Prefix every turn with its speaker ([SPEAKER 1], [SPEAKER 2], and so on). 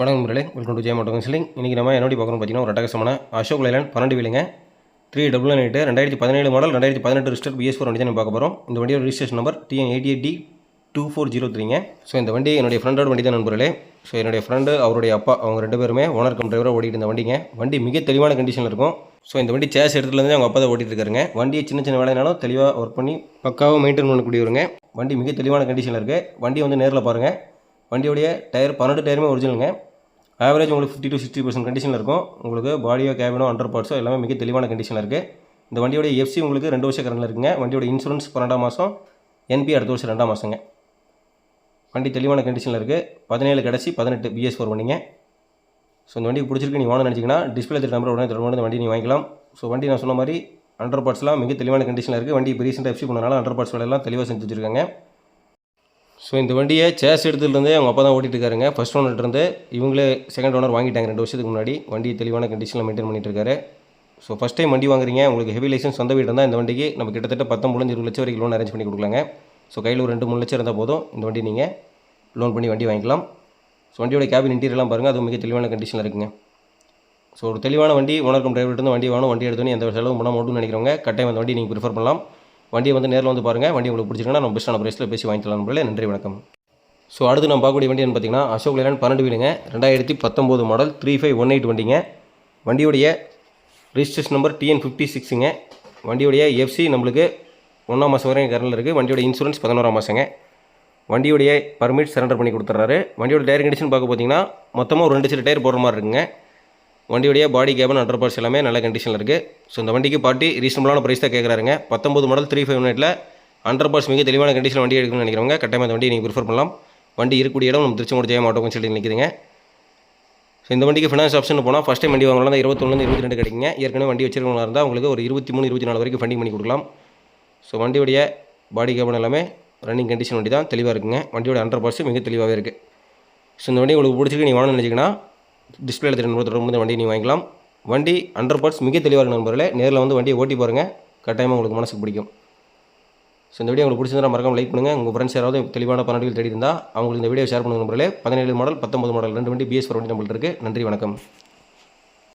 [SPEAKER 1] வணக்கம் Murali welcome to Jayam auto counselling இன்றைக்கி நம்ம என்னோட பார்க்குறோம் பார்த்தீங்கன்னா ஒரு அட்டகசமான அசோக் லைலன் பன்னெண்டு விலைங்க. த்ரீ டபுள் நைன் எயிட்டு ரெண்டாயிரத்தி பதினேழு மாடல் ரெண்டாயிரத்தி பதினெட்டு ரிஸ்டர் பிஎஸ் ஃபோர் வண்டி தான் பார்க்க போகிறோம் இந்த வண்டியோட registration number TN eighty eight D two four zero த்ரீங்க so இந்த வண்டி என்னுடைய ஃப்ரெண்டோட வண்டி தான் நண்பர்களே. ஸோ என்னுடைய ஃப்ரெண்டு அவருடைய அப்பா அவங்க ரெண்டு பேருமே ஓனர் கம் டிரைவராக ஓடிட்டு இருந்த வண்டிங்க. வண்டி மிக தெளிவான கண்டிஷனில் இருக்கும். ஸோ இந்த வண்டி சேஸ் எடுத்துலேருந்து அவங்க அப்பா தான் ஓட்டிட்டு இருக்காருங்க. வண்டியை சின்ன சின்ன வேலைனாலும் தெளிவாக ஒர்க் பண்ணி பக்காவாக மெயின்டைன் பண்ணக்கூடியவருங்க. வண்டி மிக தெளிவான கண்டிஷனில் இருக்குது வண்டி வந்து நேரில் பாருங்கள் வண்டியோடைய டயர் பன்னெண்டு டயருமே ஒரிஜினலுங்க. ஆவரேஜ் உங்களுக்கு ஃபிஃப்டி டு சிக்ஸ்டி பர்சன்ட் கண்டிஷனில் இருக்கும். உங்களுக்கு பாடியோ கேபினோ அண்டர் பார்ட்ஸோ எல்லாமே மிக தெளிவான கண்டிஷனில் இருக்குது இந்த வண்டியோடைய எஃப்சி உங்களுக்கு ரெண்டு வருஷம் கரண்டில் இருக்குங்க. வண்டியோட இன்சூரன்ஸ் பன்னெண்டாம் மாதம் என்பி அடுத்த வருஷம் ரெண்டாம் மாதங்க வண்டி தெளிவான கண்டிஷனில் இருக்குது பதினேழு கடைசி பதினெட்டு பிஎஸ் ஃபோர் வண்டிங்க. ஸோ இந்த வண்டி பிடிச்சிருக்கு நீ வாங்க நினச்சிங்கன்னா டிஸ்பிளே திட்ட நம்பர் உடனே தொடர்பு இந்த வண்டி நீ வாங்கிக்கலாம். ஸோ வண்டி நான் சொன்ன மாதிரி அண்டர் பார்ட்ஸ்லாம் மிக தெளிவான கண்டிஷனில் இருக்குது வண்டி இப்போ ரீசெண்டாக எஃப்சி பண்ணனால அண்டர் பார்ட்ஸ் வேலையெல்லாம் தெளிவாக செஞ்சு வச்சுருக்காங்க. ஸோ இந்த வண்டியை சேஸ் எடுத்துலேருந்தே அவங்க அப்பா தான் ஓட்டிகிட்டு இருக்காருங்க ஃபர்ஸ்ட் ஓனர்லேருந்து இவங்களே செகண்ட் ஓனர் வாங்கிட்டாங்க ரெண்டு வருஷத்துக்கு முன்னாடி. வண்டி தெளிவான கண்டிஷனில் மெயின்டைன் பண்ணிட்டுருக்காரு. ஸோ ஃபஸ்ட் டைம் வண்டி வாங்குறீங்க. உங்களுக்கு ஹெவி லைசன்ஸ் சொந்த வீடு இருந்தால் இந்த வண்டிக்கு நம்ம கிட்டத்தட்ட பத்தொம்பது இருபது லட்சம் வரைக்கும் லோன் அரேஞ்ச் பண்ணி கொடுக்கலாங்க. ஸோ கையில் ஒரு ரெண்டு மூணு லட்சம் இருந்தால் போதும். இந்த வண்டி நீங்கள் லோன் பண்ணி வண்டி வாங்கிக்கலாம். ஸோ வண்டியோட கேபின் இன்டீரியர்லாம் பாருங்கள் அது மிக தெளிவான கண்டிஷனில் இருக்குங்க. ஸோ ஒரு தெளிவான வண்டி ஓனருக்கும் டிரைவர்கிட்ட இருந்து வண்டி வாங்கணும். வண்டி எடுத்தோன்னே எந்த செலவும் பண்ண மட்டும் நினைக்கிறவங்க கட்டாயம் அந்த வண்டி நீங்கள் ப்ரிஃபர் பண்ணலாம். வண்டியை வந்து நேரில் வந்து பாருங்கள் வண்டி உங்களுக்கு பிடிச்சிருக்குன்னா நம்ம பெஸ்ட்டான ப்ரைஸில் பேசி வாங்கிக்கலாம் நன்றி வணக்கம். ஸோ அடுத்து நம்ம பார்க்கக்கூடிய வண்டி பார்த்தீங்கன்னா அசோக் லேலான் பன்னெண்டு வீடுங்க ரெண்டாயிரத்தி பத்தொம்போது model three five one eight வண்டிங்க. வண்டியுடைய ரிஜிஸ்ட்ரேஷன் நம்பர் டிஎன் ஃபிஃப்டி சிக்ஸுங்க வண்டியுடைய எஃப்சி நம்மளுக்கு ஒன்றாம் மாதம் வரையும் கரண்டில் இருக்குது வண்டியோட இன்சூரன்ஸ் பதினோராம் மாதங்க வண்டியுடைய பர்மிட் சரண்டர் பண்ணி கொடுத்துட்றாரு வண்டியோட டயர் கண்டிஷன் பார்க்க பார்த்தீங்கன்னா மொத்தமாக ஒரு ரெண்டு சில டயர் போடுற மாதிரி இருக்குங்க. வண்டியுடைய பாடி கேபன் அண்டர் பார்ட்ஸ் எல்லாமே நல்ல கண்டிஷனில் இருக்குது ஸோ இந்த வண்டிக்கு பாட்டி ரீசனபிளான ப்ரைஸ் தான் கேட்குறாருங்க பத்தொம்பது மாடல் த்ரீ ஃபைவ் நைட்டில் அண்டர் பார்ட்ஸ் மிக தெளிவான கண்டிஷனில் வண்டி எடுக்கணும்னு நினைக்கிறவங்க கட்டாயமாக இந்த வண்டியை நீங்கள் ப்ரிஃபர் பண்ணலாம். வண்டி இருக்கக்கூடிய இடம் நம்ம திருச்செங்கோடு ஜெயம் ஆட்டோ சொல்லி நினைக்கிறீங்க ஸோ இந்த வண்டிக்கு ஃபினான்ஸ் ஆப்ஷன் போனால் ஃபஸ்ட் டைம் வண்டி வாங்கலாம் இருபத்தொன்னு இருபத்தி ரெண்டு கிடைக்குங்க ஏற்கனவே வண்டி வச்சிருக்கவங்களா இருந்தால் உங்களுக்கு ஒரு இருபத்தி மூணு இருபத்தி நாலு வரைக்கும் ஃபண்டிங் பண்ணி கொடுக்கலாம். ஸோ வண்டியுடைய பாடி கேபன் எல்லாமே ரன்னிங் கண்டிஷன் வண்டி தான் தெளிவாக இருக்குங்க. வண்டியோட அண்டர் பார்ட்ஸ் மிக தெளிவாகவே இருக்குது ஸோ இந்த வண்டி உங்களுக்கு பிடிச்சிருக்கு நீ வாங்கணும்னு நினச்சிங்கன்னா டிஸ்பிளேல தெரியும் தொடர்பு வண்டி நீ வாங்கிக்கலாம். வண்டி அண்டர் பார்ட்ஸ் மிக தெளிவாக நண்பர்களே நேரில் வந்து வண்டியை ஓட்டி பாருங்கள் கட்டாயமாக உங்களுக்கு மனசுக்கு பிடிக்கும். ஸோ இந்த வீடியோ உங்களுக்கு பிடிச்சிருந்தா மறக்காம லைக் பண்ணுங்கள் உங்கள் ஃப்ரெண்ட்ஸ் யாராவது தெளிவான பன்னெண்டு தேடி இருந்தால் அவங்களுக்கு இந்த வீடியோ ஷேர் பண்ணுங்க நம்பர்களே பதினேழு மாடல் பத்தொம்பது மாடல் ரெண்டு வண்டி பிஎஸ் ஃபோர் வண்டி நம்மள்ட்ட இருக்குது நன்றி வணக்கம்.